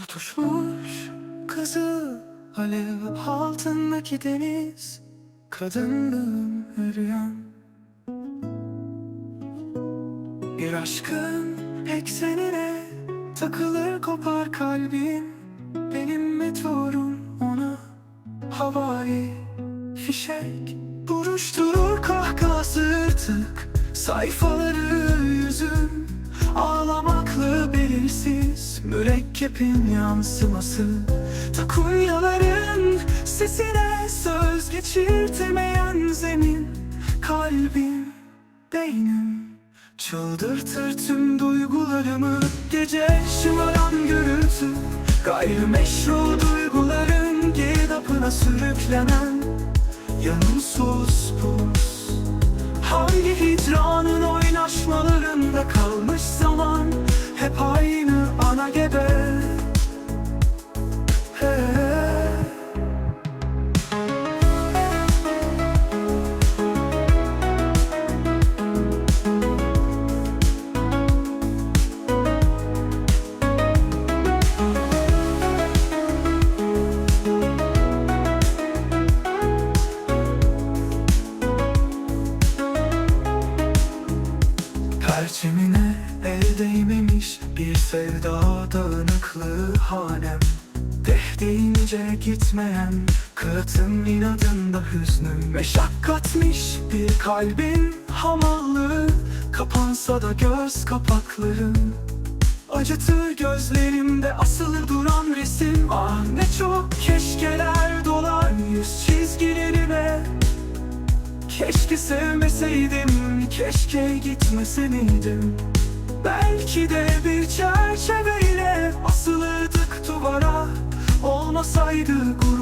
Tutuşmuş kızı alev altındaki deniz Kadınlığım yürüyen. Bir aşkın eksenine takılır kopar kalbim Benim meteorum ona havai fişek. Buruşturur kahkahası ırtık Sayfaları yüzüm. Ağlamaklı belirsiz Mürekkepin yansıması Takunyaların sesine Söz geçirtemeyen zemin Kalbim, beynim Çıldırtır tüm duygularımı. Gece şımaran gürültü Gayrimeşru duyguların Girdapına sürüklenen Yanım sus pus Hangi hicranın oynaşmalarında kalmış zaman Hep aynı ana gebe. Perçemine el değmemiş bir sevda dağınıklığı hanem. Deh deyince gitmeyen kıratın inadında hüznüm Meşakkatmiş bir kalbin hamallığı. Kapansa da göz kapaklarım Acıtır gözlerimde asılı duran resim. Ah ne çok keşkeler dolar yüz çizgilerime. Keşke sevmeseydim, keşke gitmeseydim Belki de bir çerçeveyle asılırdık duvara Olmasaydı gururu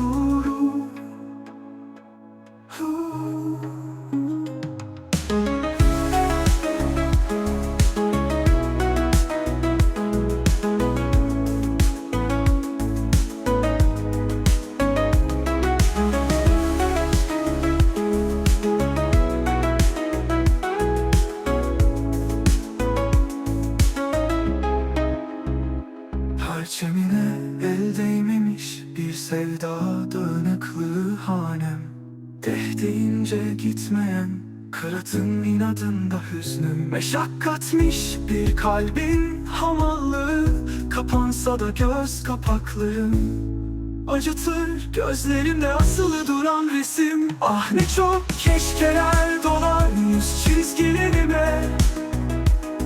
sevda dağınıklığı hanem. Deh deyince gitmeyen kıratın inadında hüznüm Meşakkatmiş bir kalbin hamallığı Kapansa da göz kapaklarım Acıtır gözlerimde asılı duran resim. Ah ne çok keşkeler dolar yüz çizgilerime.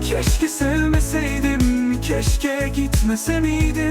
Keşke sevmeseydim, keşke gitmese miydim